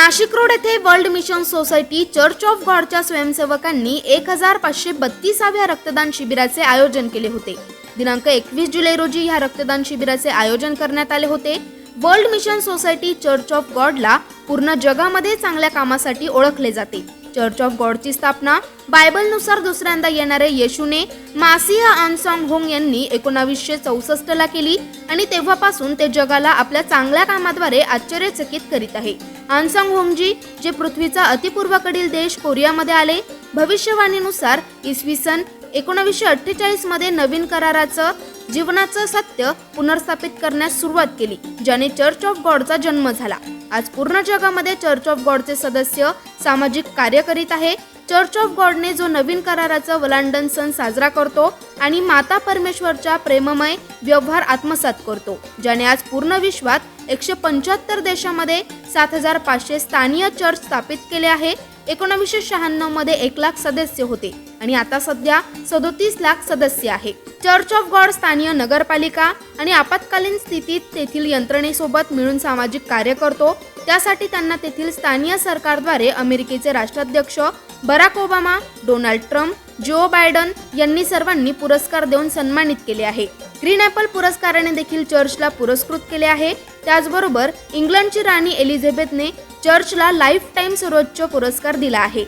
Nashik road येथे World Mission Society Church of गॉडच्या स्वयंसेवकांनी एक हजार पाचशे बत्तीसाव्या रक्तदान शिबिराचे आयोजन केले होते. दिनांक एकवीस जुलै रोजी ह्या रक्तदान शिबिराचे आयोजन करण्यात आले होते. World Mission Society Church of गॉडला पूर्ण जगामध्ये चांगल्या कामासाठी ओळखले जाते. चर्च ऑफ गॉडची स्थापना बायबलनुसार दुसऱ्यांदा येणाऱ्या येशूने मासिया आनसॉंग होंग यांनी एकोणावीसशे चौसष्टला केली आणि तेव्हापासून ते जगाला आपल्या चांगल्या कामाद्वारे आश्चर्यचकित करीत आहे. आनसॉंग होंगजी जे पृथ्वीचा अतिपूर्वाकडील देश कोरियामध्ये आले भविष्यवाणीनुसार इसवी सन एकोणावीसशे अठ्ठेचाळीसमध्ये नवीन कराराचं जीवनाचं सत्य पुनर्स्थापित करण्यास सुरुवात केली ज्याने चर्च ऑफ गॉडचा जन्म झाला. आज पूर्ण जगामध्ये चर्च ऑफ गॉडचे सदस्य सामाजिक कार्य करीत आहे. चर्च ऑफ गॉडने जो नवीन कराराचं वलांडन सण साजरा करतो आणि माता परमेश्वरच्या प्रेममय व्यवहार आत्मसात करतो ज्याने आज पूर्ण विश्वात एकशे पंच्याहत्तर देशामध्ये सात हजार पाचशे स्थानीय चर्च स्थापित केले आहे. एकोणावीसशे शहाण्णवमध्ये एक लाख सदस्य होते. आणि आता सध्या सदोतीस लाख सदस्य आहे. चर्च ऑफ गॉड स्थानीय नगरपालिका आणि आपत्कालीन स्थितीत तेथील यंत्रणेसोबत मिळून सामाजिक कार्य करतो. त्यासाठी त्यांना तेथील स्थानीय सरकारद्वारे अमेरिकेचे राष्ट्राध्यक्ष Barack Obama Donald Trump Joe Biden यांनी सर्वांनी पुरस्कार देऊन सन्मानित केले आहे. ग्रीन ॲपल पुरस्काराने देखील चर्चला पुरस्कृत केले आहे. त्याचबरोबर इंग्लंडची राणी एलिझाबेथने चर्चला लाईफ टाईम सर्वोच्च पुरस्कार दिला आहे.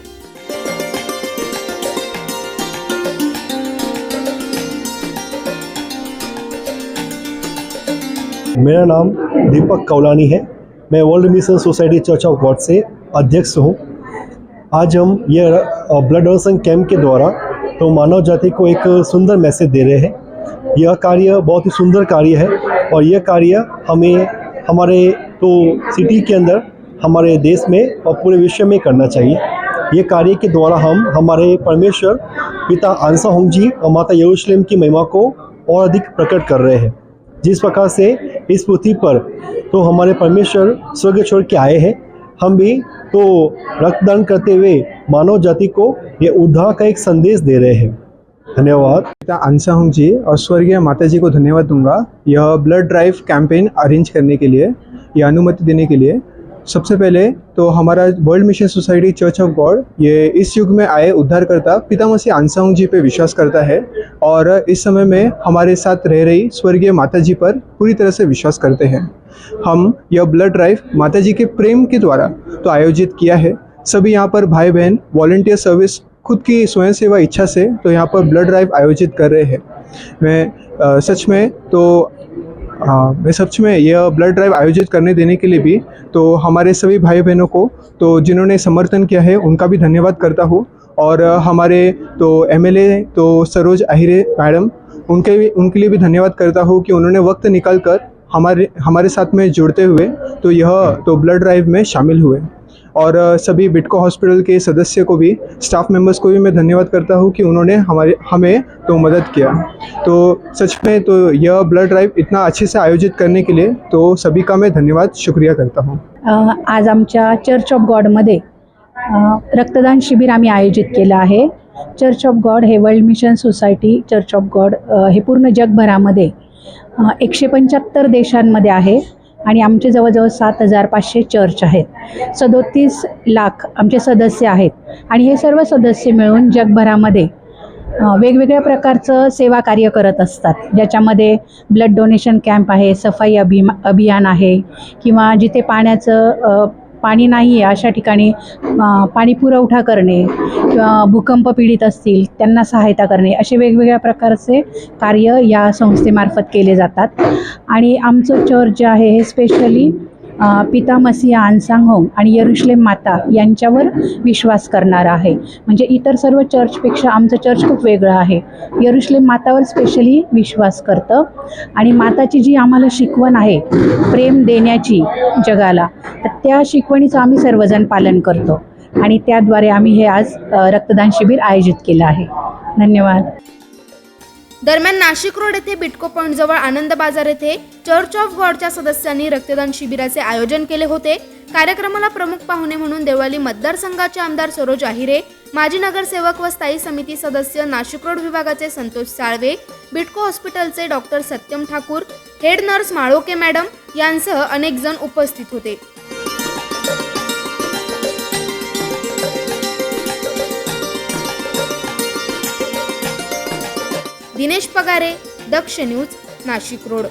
मेरा नाम दीपक कौलानी है। मैं World Mission Society Church of God से अध्यक्ष हूँ। आज हम ये ब्लड डोनेशन कैंप के द्वारा तो मानव जाति को एक सुंदर मैसेज दे रहे हैं। यह कार्य बहुत ही सुंदर कार्य है और यह कार्य हमें, हमारे तो सिटी के अंदर, हमारे देश में और पूरे विश्व में करना चाहिए। ये कार्य के द्वारा हम, हमारे परमेश्वर पिता आंसा होंग जी और माता यरूशलेम की महिमा को और अधिक प्रकट कर रहे हैं। जिस प्रकार से इस पृथ्वी पर तो हमारे परमेश्वर स्वर्ग छोड़ के आए हैं, हम भी तो रक्तदान करते हुए मानव जाति को ये उद्धार का एक संदेश दे रहे हैं। धन्यवाद। पिता आंसा हूँ जी और स्वर्गीय माता जी को धन्यवाद दूँगा। यह ब्लड ड्राइव कैंपेन अरेंज करने के लिए, यह अनुमति देने के लिए। सबसे पहले तो हमारा World Mission Society Church of God ये इस युग में आए उद्धारकर्ता पिता मसीह आंसा जी पे विश्वास करता है और इस समय में हमारे साथ रह रही स्वर्गीय माता जी पर पूरी तरह से विश्वास करते हैं। हम यह ब्लड ड्राइव माता जी के प्रेम के द्वारा तो आयोजित किया है। सभी यहाँ पर भाई बहन वॉल्टियर सर्विस खुद की स्वयं सेवा इच्छा से तो यहाँ पर ब्लड ड्राइव आयोजित कर रहे हैं। मैं अ, सच में तो मैं सच में यह ब्लड ड्राइव आयोजित करने देने के लिए भी तो हमारे सभी भाई बहनों को तो जिन्होंने समर्थन किया है, उनका भी धन्यवाद करता हूँ। और हमारे तो एमएलए तो सरोज आहिरे मैडम, उनके भी, उनके लिए भी धन्यवाद करता हूँ कि उन्होंने वक्त निकाल कर हमारे हमारे साथ में जुड़ते हुए तो यह तो ब्लड ड्राइव में शामिल हुए। और सभी बिटको हॉस्पिटल के सदस्य को भी स्टाफ मेंबर्स को भी मैं धन्यवाद करता हूँ कि उन्होंने हमारे हमें तो मदद किया। तो सच में तो यह ब्लड ड्राइव इतना अच्छे से आयोजित करने के लिए तो सभी का मैं धन्यवाद शुक्रिया करता हूँ। आज आमच्या चर्च ऑफ़ गॉडमध्ये अ, रक्तदान शिबिर आम्ही आयोजित केलं आहे. चर्च ऑफ़ गॉड हे World Mission Society Church of God हे पूर्ण जगभरामध्ये एकशे पंच्याहत्तर देशांमध्ये आहे. आणि आमचे जवळजवळ सात हजार पाचशे चर्च आहेत. सदोतीस लाख आमचे सदस्य आहेत. आणि हे सर्व सदस्य मिळून जगभरामध्ये वेगवेगळ्या प्रकारचं सेवा कार्य करत असतात. ज्याच्यामध्ये ब्लड डोनेशन कॅम्प आहे सफाई अभिमा अभियान आहे किंवा जिथे पाण्याचं पाणी नाही आहे अशा ठिकाणी पाणी पुरवठा करणे किंवा भूकंप पीडित असतील त्यांना सहायता करणे असे वेगवेगळ्या प्रकारचे कार्य या संस्थेमार्फत केले जातात. आणि आमचं चर्च जे आहे हे स्पेशली पिता मसिया आनसांग आणि यरुश्लेम माता यांच्यावर विश्वास करणारं आहे. म्हणजे इतर सर्व चर्चपेक्षा आमचं चर्च खूप वेगळं आहे. यरुश्लेम मातावर स्पेशली विश्वास करतं. आणि माताची जी आम्हाला शिकवण आहे प्रेम देण्याची जगाला तर त्या शिकवणीचं आम्ही सर्वजण पालन करतो. आणि त्याद्वारे आम्ही हे आज रक्तदान शिबिर आयोजित केलं आहे. धन्यवाद. दरम्यान नाशिक रोड येथे बिटको पॉईंटजवळ आनंद बाजार येथे चर्च ऑफ गॉडच्या सदस्यांनी रक्तदान शिबिराचे आयोजन केले होते. कार्यक्रमाला प्रमुख पाहुणे म्हणून देवळाली मतदारसंघाचे आमदार सरोज आहिरे माजी नगरसेवक व स्थायी समिती सदस्य नाशिक रोड विभागाचे संतोष साळवे बिटको हॉस्पिटलचे doctor Satyam Thakur head nurse Maloke madam यांसह अनेक जण उपस्थित होते. Dinesh Pagare Daksh news Nashik road.